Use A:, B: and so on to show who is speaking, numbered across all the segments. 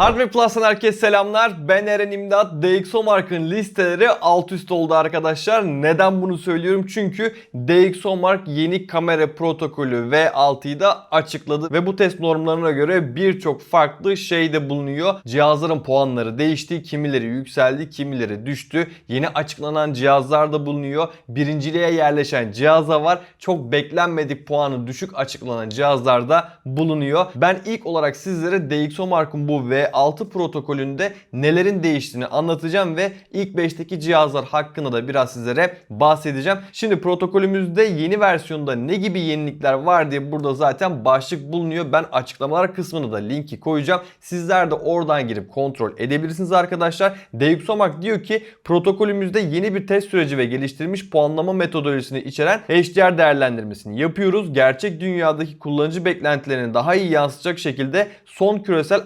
A: Hardware Plus'tan herkese selamlar. Ben Eren İmdat. DxOMark'ın listeleri alt üst oldu arkadaşlar. Neden bunu söylüyorum? Çünkü DxOMark yeni kamera protokolü V6'yı da açıkladı. Ve bu test normlarına göre birçok farklı şey de bulunuyor. Cihazların puanları değişti. Kimileri yükseldi, kimileri düştü. Yeni açıklanan cihazlar da bulunuyor. Birinciliğe yerleşen cihaza var. Çok beklenmedik puanı düşük açıklanan cihazlar da bulunuyor. Ben ilk olarak sizlere DxOMark'ın bu V6 protokolünde nelerin değiştiğini anlatacağım ve ilk 5'teki cihazlar hakkında da biraz sizlere bahsedeceğim. Şimdi protokolümüzde yeni versiyonda ne gibi yenilikler var diye burada zaten başlık bulunuyor. Ben açıklamalar kısmına da linki koyacağım. Sizler de oradan girip kontrol edebilirsiniz arkadaşlar. DxOMark diyor ki protokolümüzde yeni bir test süreci ve geliştirilmiş puanlama metodolojisini içeren HDR değerlendirmesini yapıyoruz. Gerçek dünyadaki kullanıcı beklentilerini daha iyi yansıtacak şekilde son küresel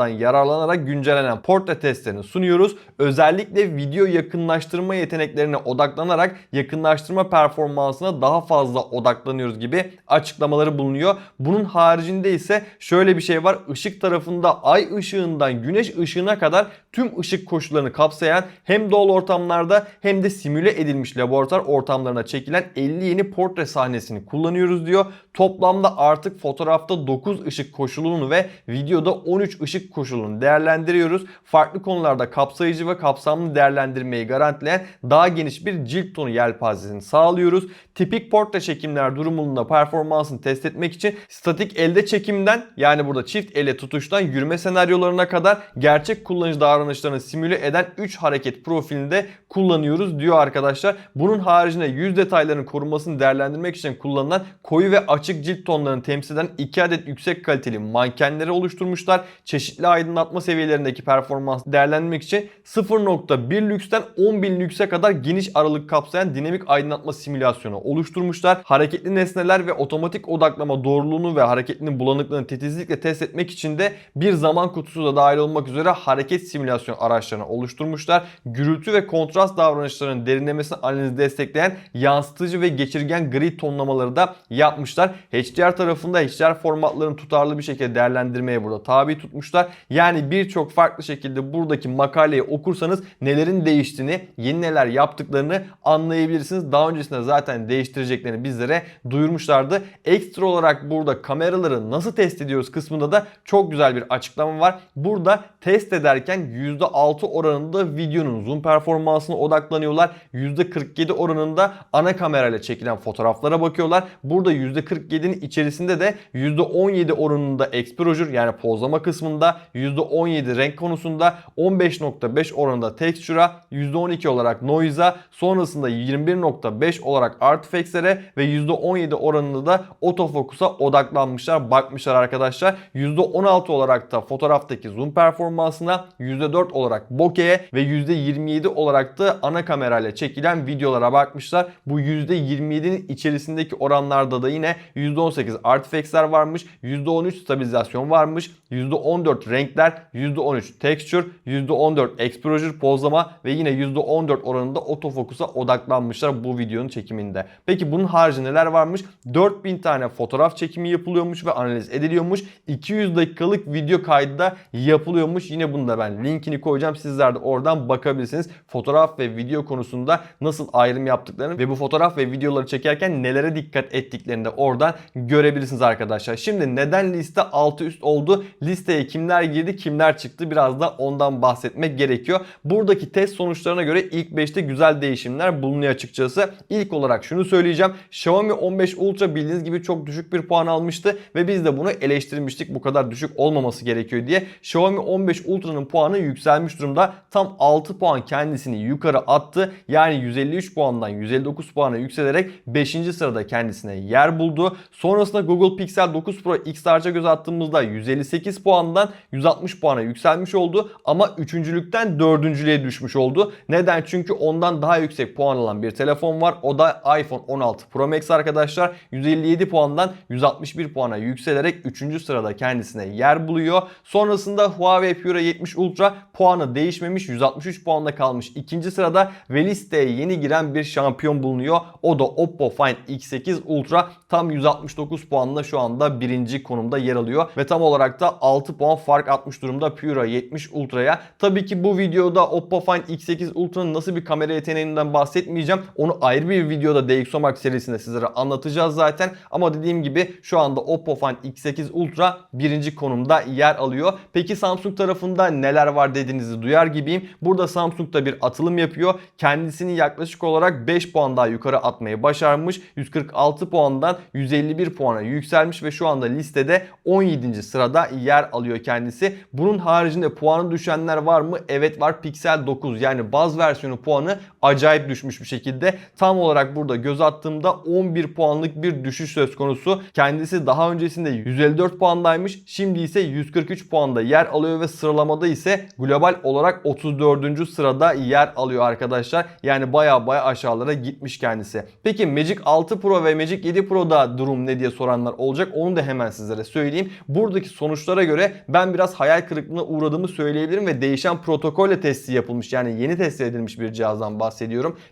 A: araştırmalardan yararlanarak güncellenen portre testlerini sunuyoruz. Özellikle video yakınlaştırma yeteneklerine odaklanarak yakınlaştırma performansına daha fazla odaklanıyoruz gibi açıklamaları bulunuyor. Bunun haricinde ise şöyle bir şey var. Işık tarafında ay ışığından güneş ışığına kadar tüm ışık koşullarını kapsayan hem doğal ortamlarda hem de simüle edilmiş laboratuvar ortamlarına çekilen 50 yeni portre sahnesini kullanıyoruz diyor. Toplamda artık fotoğrafta 9 ışık koşulunu ve videoda 13 ışık koşulunu değerlendiriyoruz. Farklı konularda kapsayıcı ve kapsamlı değerlendirmeyi garantileyen daha geniş bir cilt tonu yelpazesini sağlıyoruz. Tipik portre çekimler durumunda performansını test etmek için statik elde çekimden yani burada çift elle tutuştan yürüme senaryolarına kadar gerçek kullanıcı davranışlarını simüle eden 3 hareket profilini de kullanıyoruz diyor arkadaşlar. Bunun haricinde yüz detaylarının korunmasını değerlendirmek için kullanılan koyu ve açık cilt tonlarını temsil eden 2 adet yüksek kaliteli mankenleri oluşturmuşlar. Çeşitli aydınlatma seviyelerindeki performansı değerlendirmek için 0.1 lüksten 10.000 lükse kadar geniş aralık kapsayan dinamik aydınlatma simülasyonu oluşturmuşlar. Hareketli nesneler ve otomatik odaklama doğruluğunu ve hareketlinin bulanıklığını titizlikle test etmek için de bir zaman kutusu da dahil olmak üzere hareket simülasyon araçlarını oluşturmuşlar. Gürültü ve kontrast davranışlarının derinlemesine analizi destekleyen yansıtıcı ve geçirgen gri tonlamaları da yapmışlar. HDR tarafında HDR formatlarını tutarlı bir şekilde değerlendirmeye burada tabi tutmuşlar. Yani birçok farklı şekilde buradaki makaleyi okursanız nelerin değiştiğini, yeni neler yaptıklarını anlayabilirsiniz. Daha öncesinde zaten değiştireceklerini bizlere duyurmuşlardı. Ekstra olarak burada kameraları nasıl test ediyoruz kısmında da çok güzel bir açıklama var. Burada test ederken %6 oranında videonun zoom performansına odaklanıyorlar. %47 oranında ana kamerayla çekilen fotoğraflara bakıyorlar. Burada %47'nin içerisinde de %17 oranında exposure yani pozlama kısmında, %17 renk konusunda, 15.5 oranında texture'a, %12 olarak noise'a, sonrasında 21.5 olarak artifacts'lere ve %17 oranında da otofokusa odaklanmışlar, bakmışlar arkadaşlar. %16 olarak da fotoğraftaki zoom performansına, %4 olarak bokeh'e ve %27 olarak da ana kamerayla çekilen videolara bakmışlar. Bu %27'nin içerisindeki oranlarda da yine %18 artifacts'ler varmış, %13 stabilizasyon varmış, %14 renkler, %13 texture, %14 exposure pozlama ve yine %14 oranında otofokusa odaklanmışlar bu videonun çekiminde. Peki bunun harici neler varmış? 4000 tane fotoğraf çekimi yapılıyormuş ve analiz ediliyormuş. 200 dakikalık video kaydı da yapılıyormuş. Yine bunu da ben linkini koyacağım. Sizler de oradan bakabilirsiniz. Fotoğraf ve video konusunda nasıl ayrım yaptıklarını ve bu fotoğraf ve videoları çekerken nelere dikkat ettiklerini de oradan görebilirsiniz arkadaşlar. Şimdi neden liste altı üst oldu? Listeye kimler girdi, kimler çıktı? Biraz da ondan bahsetmek gerekiyor. Buradaki test sonuçlarına göre ilk 5'te güzel değişimler bulunuyor açıkçası. İlk olarak şunu söyleyeceğim. Xiaomi 15 Ultra bildiğiniz gibi çok düşük bir puan almıştı ve biz de bunu eleştirmiştik. Bu kadar düşük olmaması gerekiyor diye. Xiaomi 15 Ultra'nın puanı yükselmiş durumda. Tam 6 puan kendisini yukarı attı. Yani 153 puandan 159 puana yükselerek 5. sırada kendisine yer buldu. Sonrasında Google Pixel 9 Pro XR'ca göz attığımızda 158 puandan 160 puana yükselmiş oldu. Ama üçüncülükten dördüncülüğe düşmüş oldu. Neden? Çünkü ondan daha yüksek puan alan bir telefon var. O da iPhone 16 Pro Max arkadaşlar. 157 puandan 161 puana yükselerek 3. sırada kendisine yer buluyor. Sonrasında Huawei Pure 70 Ultra puanı değişmemiş 163 puanda kalmış. İkinci sırada ve listeye yeni giren bir şampiyon bulunuyor. O da Oppo Find X8 Ultra tam 169 puanla şu anda birinci konumda yer alıyor. Ve tam olarak da 6 puan fark atmış durumda Pura 70 Ultra'ya. Tabii ki bu videoda Oppo Find X8 Ultra'nın nasıl bir kamera yeteneğinden bahsetmeyeceğim. Onu ayrı bir videoda DxOMark serisinde sizlere anlatacağız zaten. Ama dediğim gibi şu anda Oppo Find X8 Ultra birinci konumda yer alıyor. Peki Samsung tarafında neler var dediğinizi duyar gibiyim. Burada Samsung da bir atılım yapıyor. Kendisini yaklaşık olarak 5 puan daha yukarı atmayı başarmış. 146 puandan 151 puana yükselmiş ve şu anda listede 17. sırada yer alıyor kendisi. Bunun haricinde puanı düşenler var mı? Evet var. Pixel 9 yani baz versiyonu puanı acayip düşmüş bir şekilde. Tam olarak burada göz attığımda 11 puanlık bir düşüş söz konusu. Kendisi daha öncesinde 154 puandaymış. Şimdi ise 143 puanda yer alıyor ve sıralamada ise global olarak 34. sırada yer alıyor arkadaşlar. Yani baya baya aşağılara gitmiş kendisi. Peki Magic 6 Pro ve Magic 7 Pro'da durum ne diye soranlar olacak. Onu da hemen sizlere söyleyeyim. Buradaki sonuçlara göre ben biraz hayal kırıklığına uğradığımı söyleyebilirim ve değişen protokolle testi yapılmış. Yani yeni test edilmiş bir cihazdan bahsediyorum.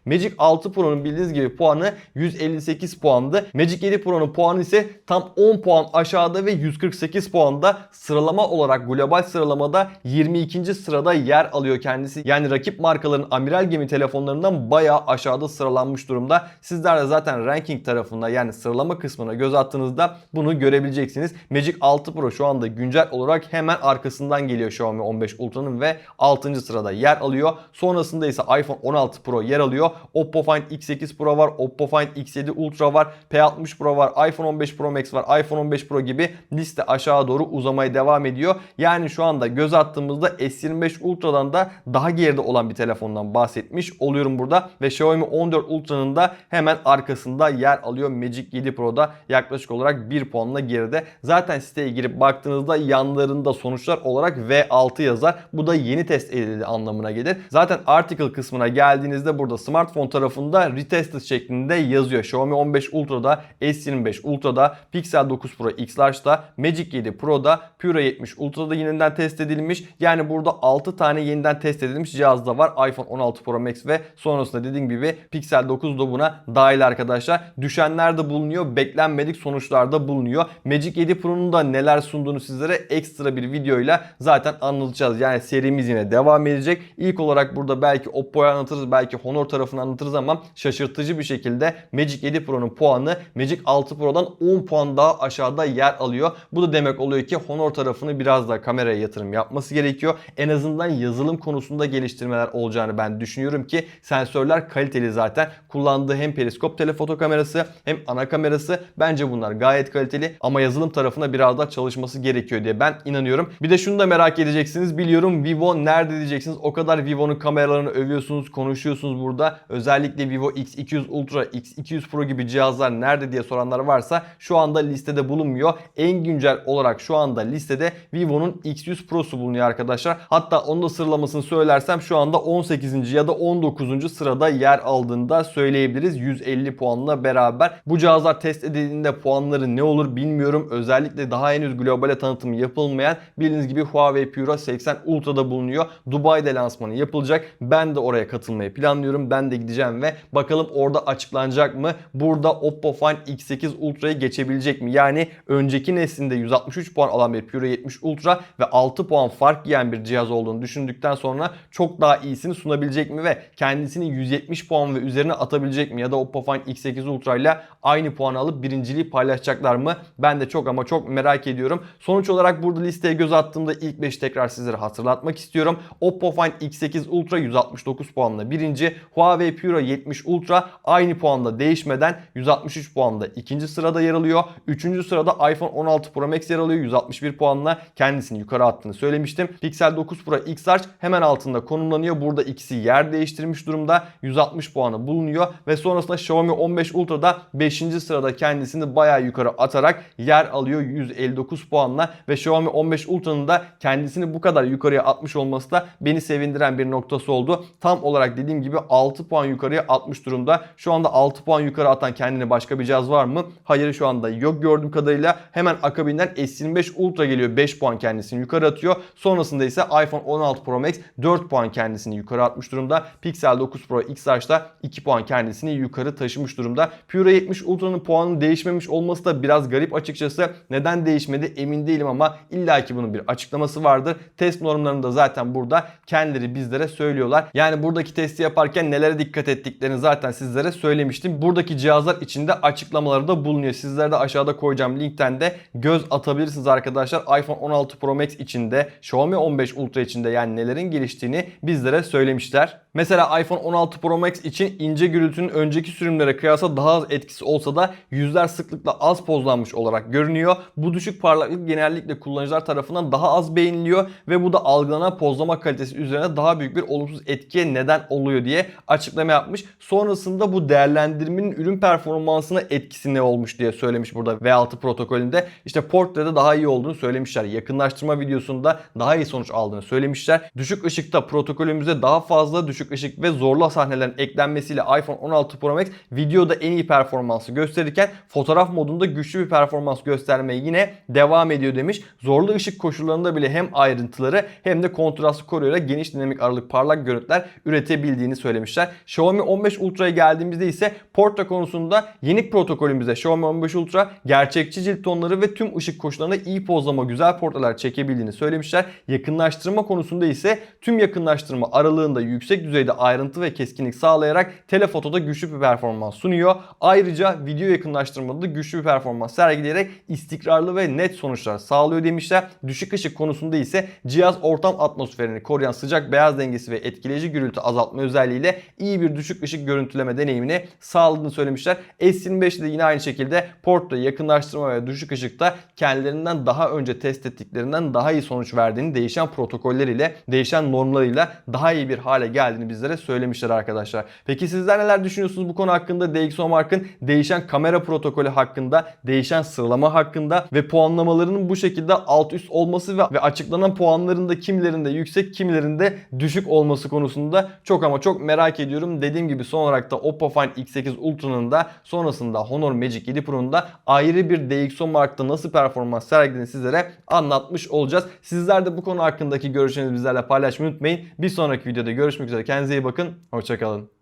A: Magic 6 Pro'nun bildiğiniz gibi puanı 158 puandı. Magic 7 Pro'nun puanı ise tam 10 puan aşağıda ve 148 puanda sıralama olarak global sıralamada 22. sırada yer alıyor kendisi. Yani rakip markaların amiral gemi telefonlarından bayağı aşağıda sıralanmış durumda. Sizler de zaten ranking tarafında yani sıralama kısmına göz attığınızda bunu görebileceksiniz. Magic 6 Pro şu anda güncel olarak hemen arkasından geliyor Xiaomi 15 Ultra'nın ve 6. sırada yer alıyor. Sonrasında ise iPhone 16 Pro yer alıyor. Oppo Find X8 Pro var, Oppo Find X7 Ultra var, P60 Pro var, iPhone 15 Pro Max var, iPhone 15 Pro gibi liste aşağı doğru uzamaya devam ediyor. Yani şu anda göz attığımızda S25 Ultra'dan da daha geride olan bir telefondan bahsetmiş oluyorum burada. Ve Xiaomi 14 Ultra'nın da hemen arkasında yer alıyor Magic 7 Pro'da yaklaşık olarak 1 puanla geride. Zaten siteye girip baktığınızda yanlarında sonuçlar olarak V6 yazar. Bu da yeni test edildi anlamına gelir. Zaten article kısmına geldiğinizde burada smartphone tarafında retested şeklinde yazıyor. Xiaomi 15 Ultra'da, S25 Ultra'da, Pixel 9 Pro X Large'da, Magic 7 Pro'da, Pura 70 Ultra'da yeniden test edilmiş. Yani burada 6 tane yeniden test edilmiş cihaz da var. iPhone 16 Pro Max ve sonrasında dediğim gibi Pixel 9 da buna dahil arkadaşlar. Düşenler de bulunuyor. Beklenmedik sonuçlar da bulunuyor. Magic 7 Pro'nun da neler sunduğunu sizlere ekstra bir videoyla zaten anlatacağız. Yani serimiz yine devam edecek. İlk olarak burada belki Oppo'yu anlatırız, belki Honor tarafını anlatırız ama şaşırtıcı bir şekilde Magic 7 Pro'nun puanı Magic 6 Pro'dan 10 puan daha aşağıda yer alıyor. Bu da demek oluyor ki Honor tarafını biraz daha kameraya yatırım yapması gerekiyor. En azından yazılım konusunda geliştirmeler olacağını ben düşünüyorum ki sensörler kaliteli zaten. Kullandığı hem periskop telefoto kamerası hem ana kamerası bence bunlar gayet kaliteli ama yazılım tarafına biraz daha çalışması gerekiyor diye ben inanıyorum. Bir de şunu da merak edeceksiniz. Biliyorum Vivo nerede diyeceksiniz. O kadar Vivo'nun kameralarını övüyorsunuz, konuşuyorsunuz burada. Özellikle Vivo X200 Ultra, X200 Pro gibi cihazlar nerede diye soranlar varsa şu anda listede bulunmuyor. En güncel olarak şu anda listede Vivo'nun X100 Pro'su bulunuyor arkadaşlar. Hatta onun da sıralamasını söylersem şu anda 18. ya da 19. sırada yer aldığında söyleyebiliriz. 150 puanla beraber. Bu cihazlar test edildiğinde puanları ne olur bilmiyorum. Özellikle daha henüz globale tanıtım yapılmayan bildiğiniz gibi Huawei Pura 80 Ultra'da bulunuyor. Dubai'de lansmanı yapılacak. Ben de oraya katılmayı planlıyorum. Ben de gideceğim ve bakalım orada açıklanacak mı? Burada Oppo Find X8 Ultra'yı geçebilecek mi? Yani önceki neslinde 163 puan alan bir Pura 70 Ultra ve 6 puan fark yiyen bir cihaz olduğunu düşündükten sonra çok daha iyisini sunabilecek mi ve kendisini 170 puan ve üzerine atabilecek mi? Ya da Oppo Find X8 Ultra ile aynı puan alıp birinciliği paylaşacaklar mı? Ben de çok ama çok merak ediyorum. Sonuç olarak burada listeye göz attığımda ilk 5 tekrar sizlere hatırlatmak istiyorum. Oppo Find X8 Ultra 169 puanla birinci. Huawei Pura 70 Ultra aynı puanda değişmeden 163 puanda ikinci sırada yer alıyor. Üçüncü sırada iPhone 16 Pro Max yer alıyor 161 puanla kendisini yukarı attığını söylemiştim. Pixel 9 Pro X Large hemen altında konumlanıyor. Burada ikisi yer değiştirmiş durumda. 160 puanı bulunuyor ve sonrasında Xiaomi 15 Ultra'da 5. sırada kendisini bayağı yukarı atarak yer alıyor 159 puanla ve Xiaomi 15 Ultra'nın da kendisini bu kadar yukarıya atmış olması da beni sevindiren bir noktası oldu. Tam olarak dediğim dediğim gibi 6 puan yukarıya atmış durumda. Şu anda 6 puan yukarı atan kendine başka bir cihaz var mı? Hayır şu anda yok gördüğüm kadarıyla. Hemen akabinden S25 Ultra geliyor 5 puan kendisini yukarı atıyor. Sonrasında ise iPhone 16 Pro Max 4 puan kendisini yukarı atmış durumda. Pixel 9 Pro XH'da 2 puan kendisini yukarı taşımış durumda. Pure 70 Ultra'nın puanı değişmemiş olması da biraz garip açıkçası. Neden değişmedi emin değilim ama illaki bunun bir açıklaması vardır. Test normlarını da zaten burada kendileri bizlere söylüyorlar. Yani buradaki testi yaparken nelere dikkat ettiklerini zaten sizlere söylemiştim. Buradaki cihazlar içinde açıklamaları da bulunuyor. Sizlere de aşağıda koyacağım linkten de göz atabilirsiniz arkadaşlar. iPhone 16 Pro Max içinde, Xiaomi 15 Ultra içinde yani nelerin geliştiğini bizlere söylemişler. Mesela iPhone 16 Pro Max için ince gürültünün önceki sürümlere kıyasla daha az etkisi olsa da yüzler sıklıkla az pozlanmış olarak görünüyor. Bu düşük parlaklık genellikle kullanıcılar tarafından daha az beğeniliyor ve bu da algılanan pozlama kalitesi üzerine daha büyük bir olumsuz etkiye neden oluyor diye açıklama yapmış. Sonrasında bu değerlendirmenin ürün performansına etkisi ne olmuş diye söylemiş burada V6 protokolünde. İşte portrede daha iyi olduğunu söylemişler. Yakınlaştırma videosunda daha iyi sonuç aldığını söylemişler. Düşük ışıkta protokolümüzde daha fazla düşük ışık ve zorlu sahnelerin eklenmesiyle iPhone 16 Pro Max videoda en iyi performansı gösterirken fotoğraf modunda güçlü bir performans göstermeye yine devam ediyor demiş. Zorlu ışık koşullarında bile hem ayrıntıları hem de kontrastı koruyarak geniş dinamik aralık parlak görüntüler üretebildiğini söylemişler. Xiaomi 15 Ultra'ya geldiğimizde ise portre konusunda yeni protokolümüzde Xiaomi 15 Ultra gerçekçi cilt tonları ve tüm ışık koşullarında iyi pozlama güzel portreler çekebildiğini söylemişler. Yakınlaştırma konusunda ise tüm yakınlaştırma aralığında yüksek düzeyde ayrıntı ve keskinlik sağlayarak telefotoda güçlü bir performans sunuyor. Ayrıca video yakınlaştırmada da güçlü bir performans sergileyerek istikrarlı ve net sonuçlar sağlıyor demişler. Düşük ışık konusunda ise cihaz ortam atmosferini koruyan sıcak beyaz dengesi ve etkileyici gürültü azaltma özelliğiyle iyi bir düşük ışık görüntüleme deneyimini sağladığını söylemişler. S25'de de yine aynı şekilde portre yakınlaştırma ve düşük ışıkta kendilerinden daha önce test ettiklerinden daha iyi sonuç verdiğini değişen protokolleriyle, değişen normlarıyla daha iyi bir hale geldiğini bizlere söylemişler arkadaşlar. Peki sizler neler düşünüyorsunuz bu konu hakkında? DxOMark'ın değişen kamera protokolü hakkında, değişen sıralama hakkında ve puanlamalarının bu şekilde alt üst olması ve, ve açıklanan puanların da kimilerinde yüksek, kimilerinde düşük olması konusunda çok ama çok merak ediyorum. Dediğim gibi son olarak da Oppo Find X8 Ultra'nın da sonrasında Honor Magic 7 Pro'nun da ayrı bir DxOMark'ta nasıl performans sergilediğini sizlere anlatmış olacağız. Sizler de bu konu hakkındaki görüşlerinizi bizlerle paylaşmayı unutmayın. Bir sonraki videoda görüşmek üzere. Kendinize iyi bakın. Hoşçakalın.